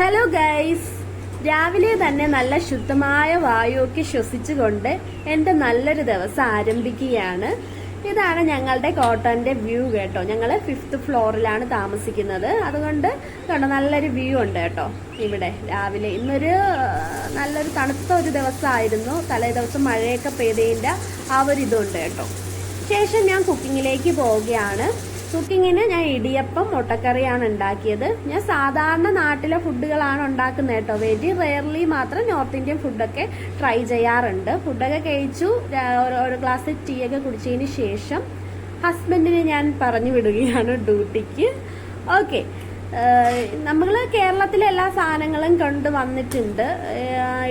Hello guys രാവിലെ തന്നെ നല്ല ശുദ്ധമായ വായുവൊക്കെ ശ്വസിച്ചുകൊണ്ട് എന്റെ നല്ലൊരു ദിവസം ആരംഭിക്കുകയാണ്. ഇതാണ് ഞങ്ങളുടെ കോട്ടന്റെ വ്യൂ കേട്ടോ. ഞങ്ങൾ ഫിഫ്ത്ത് ഫ്ലോറിലാണ് താമസിക്കുന്നത്. അതുകൊണ്ട് കണ്ടോ നല്ലൊരു വ്യൂ ഉണ്ട് കേട്ടോ ഇവിടെ രാവിലെ. ഇന്നൊരു നല്ലൊരു തണുത്ത ഒരു ദിവസമായിരുന്നു. തലേ ദിവസം മഴയൊക്കെ പെയ്തതിന്റെ ആ ഒരു ഇതുണ്ട് കേട്ടോ. ശേഷം ഞാൻ കുക്കിങ്ങിലേക്ക് പോവുകയാണ്. കുക്കിങ്ങിന് ഞാൻ ഇടിയപ്പം മുട്ടക്കറിയാണ് ഉണ്ടാക്കിയത്. ഞാൻ സാധാരണ നാട്ടിലെ ഫുഡുകളാണ് ഉണ്ടാക്കുന്നത് കേട്ടോ. വെരി റെയർലി മാത്രം നോർത്ത് ഇന്ത്യൻ ഫുഡൊക്കെ ട്രൈ ചെയ്യാറുണ്ട്. ഫുഡൊക്കെ കഴിച്ചു ഒരു- ഗ്ലാസ് ഒക്കെ കുടിച്ചതിന് ശേഷം ഹസ്ബൻഡിനെ ഞാൻ പറഞ്ഞു വിടുകയാണ് ഡ്യൂട്ടിക്ക്. ഓക്കെ. നമ്മൾ കേരളത്തിലെ എല്ലാ സാധനങ്ങളും കൊണ്ട് വന്നിട്ടുണ്ട്.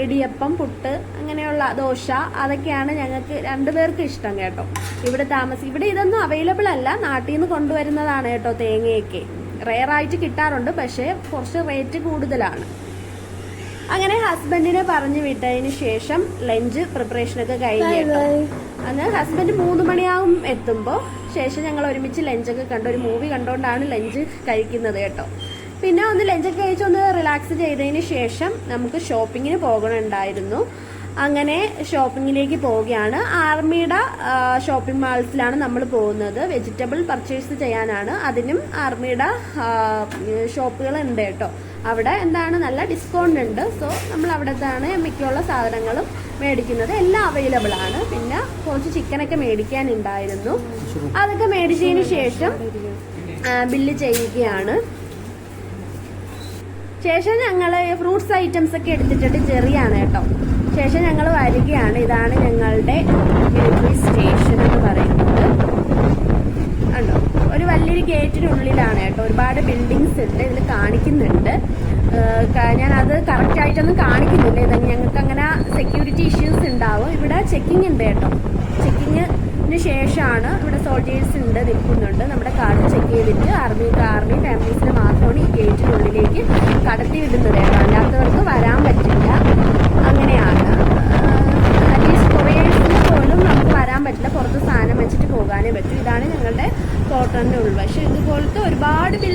ഇടിയപ്പം പുട്ട് അങ്ങനെയുള്ള ദോശ അതൊക്കെയാണ് ഞങ്ങൾക്ക് രണ്ടുപേർക്കും ഇഷ്ടം കേട്ടോ. ഇവിടെ താമസി ഇവിടെ ഇതൊന്നും അവൈലബിൾ അല്ല. നാട്ടിൽ നിന്ന് കൊണ്ടുവരുന്നതാണ് കേട്ടോ തേങ്ങയൊക്കെ. റെയർ ആയിട്ട് കിട്ടാറുണ്ട് പക്ഷേ കുറച്ച് റേറ്റ് കൂടുതലാണ്. അങ്ങനെ ഹസ്ബൻഡിനെ പറഞ്ഞു വിട്ടതിന് ശേഷം ലഞ്ച് പ്രിപ്പറേഷനൊക്കെ കഴിഞ്ഞു കേട്ടോ. അന്ന് ഹസ്ബൻഡ് മൂന്ന് മണിയാവും എത്തുമ്പോൾ ശേഷം ഞങ്ങൾ ഒരുമിച്ച് ലഞ്ചൊക്കെ കണ്ട്. ഒരു മൂവി കണ്ടുകൊണ്ടാണ് ലഞ്ച് കഴിക്കുന്നത് കേട്ടോ. പിന്നെ ഒന്ന് ലഞ്ചൊക്കെ കഴിച്ച് ഒന്ന് റിലാക്സ് ചെയ്തതിന് ശേഷം നമുക്ക് ഷോപ്പിങ്ങിന് പോകണമുണ്ടായിരുന്നു അങ്ങനെ ഷോപ്പിങ്ങിലേക്ക് പോവുകയാണ്. ആർമിയുടെ ഷോപ്പിംഗ് മാൾസിലാണ് നമ്മൾ പോകുന്നത്. വെജിറ്റബിൾ പർച്ചേസ് ചെയ്യാനാണ്. അതിനും ആർമിയുടെ ഷോപ്പുകൾ ഉണ്ട് കേട്ടോ. അവിടെ എന്താണ് നല്ല ഡിസ്കൗണ്ട് ഉണ്ട്. സോ നമ്മൾ അവിടത്താണ് മിക്കുള്ള സാധനങ്ങളും മേടിക്കുന്നത്. എല്ലാം അവൈലബിൾ ആണ്. പിന്നെ കുറച്ച് ചിക്കനൊക്കെ മേടിക്കാനുണ്ടായിരുന്നു. അതൊക്കെ മേടിച്ചതിന് ശേഷം ബില്ല് ചെയ്യുകയാണ്. ശേഷം ഞങ്ങൾ ഫ്രൂട്ട്സ് ഐറ്റംസ് ഒക്കെ എടുത്തിട്ടുണ്ട് ചെറിയാണ് കേട്ടോ. ശേഷം ഞങ്ങൾ വരികയാണ്. ഇതാണ് ഞങ്ങളുടെ മിലിറ്ററി സ്റ്റേഷൻ എന്ന് പറയുന്നത്. ഉണ്ടോ ഒരു വലിയൊരു ഗേറ്റിനുള്ളിലാണ് കേട്ടോ. ഒരുപാട് ബിൽഡിങ്സ് ഉണ്ട് ഇതിൽ കാണിക്കുന്നുണ്ട്. ഞാൻ അത് കറക്റ്റായിട്ടൊന്നും കാണിക്കുന്നില്ല. ഇത് ഞങ്ങൾക്ക് അങ്ങനെ സെക്യൂരിറ്റി ഇഷ്യൂസ് ഉണ്ടാവും. ഇവിടെ ചെക്കിംഗ് ഉണ്ട് കേട്ടോ. ചെക്കിങ്ങിന് ശേഷമാണ് ഇവിടെ സോൾജേഴ്സ് ഉണ്ട് നിൽക്കുന്നുണ്ട്. നമ്മുടെ കാർഡ് ചെക്ക് ചെയ്തിട്ട് ആർമി ആർമി ഫാമിലീസിന് മാത്രമാണ് ഈ ഗേറ്റിനുള്ളിലേക്ക് കടത്തി വിടുന്നത് കേട്ടോ. അല്ലാത്തവർക്ക് വരാൻ പറ്റില്ല.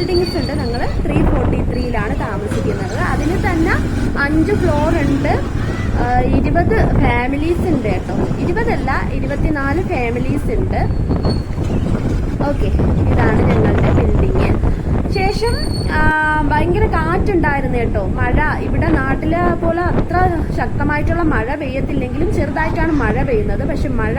ബിൽഡിങ്സ് ഉണ്ട്. ഞങ്ങൾ ത്രീ ഫോർട്ടി ത്രീയിലാണ് താമസിക്കുന്നത്. അതിന് തന്നെ അഞ്ച് ഫ്ലോർ ഉണ്ട്. ഇരുപത് ഫാമിലീസ് ഉണ്ട് കേട്ടോ. ഇരുപതല്ല ഇരുപത്തിനാല് ഫാമിലീസ് ഉണ്ട്. ഓക്കെ ഇതാണ് ഞങ്ങളുടെ ബിൽഡിങ് ശേഷം ഭയങ്കര കാറ്റുണ്ടായിരുന്നു കേട്ടോ. മഴ ഇവിടെ നാട്ടിലെ പോലെ അത്ര ശക്തമായിട്ടുള്ള മഴ പെയ്യത്തില്ലെങ്കിലും ചെറുതായിട്ടാണ് മഴ പെയ്യുന്നത്. പക്ഷെ മഴ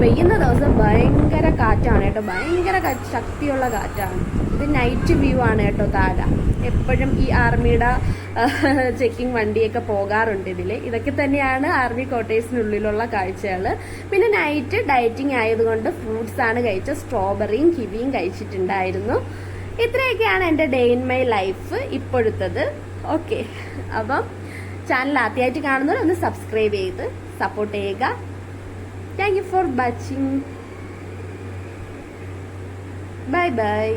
പെയ്യുന്ന ദിവസം ഭയങ്കര കാറ്റാണ് കേട്ടോ. ഭയങ്കര ശക്തിയുള്ള കാറ്റാണ്. ഇത് നൈറ്റ് വ്യൂ ആണ് കേട്ടോ താര. എപ്പോഴും ഈ ആർമിയുടെ ചെക്കിംഗ് വണ്ടിയൊക്കെ പോകാറുണ്ട് ഇതിൽ ഇതൊക്കെ തന്നെയാണ് ആർമി ക്വാർട്ടേഴ്സിനുള്ളിലുള്ള കാഴ്ചകൾ പിന്നെ നൈറ്റ് ഡയറ്റിംഗ് ആയതുകൊണ്ട് ഫ്രൂട്ട്സ് ആണ് കഴിച്ചത്. സ്ട്രോബെറിയും കിവിയും കഴിച്ചിട്ടുണ്ടായിരുന്നു. ഇത്രയൊക്കെയാണ് എന്റെ ഡേ ഇൻ മൈ ലൈഫ് ഇപ്പോഴത്തത്. ഓക്കെ അപ്പം ചാനൽ ആദ്യമായിട്ട് കാണുന്നവർ ഒന്ന് സബ്സ്ക്രൈബ് ചെയ്ത് സപ്പോർട്ട് ചെയ്യുക. Thank you for watching bye bye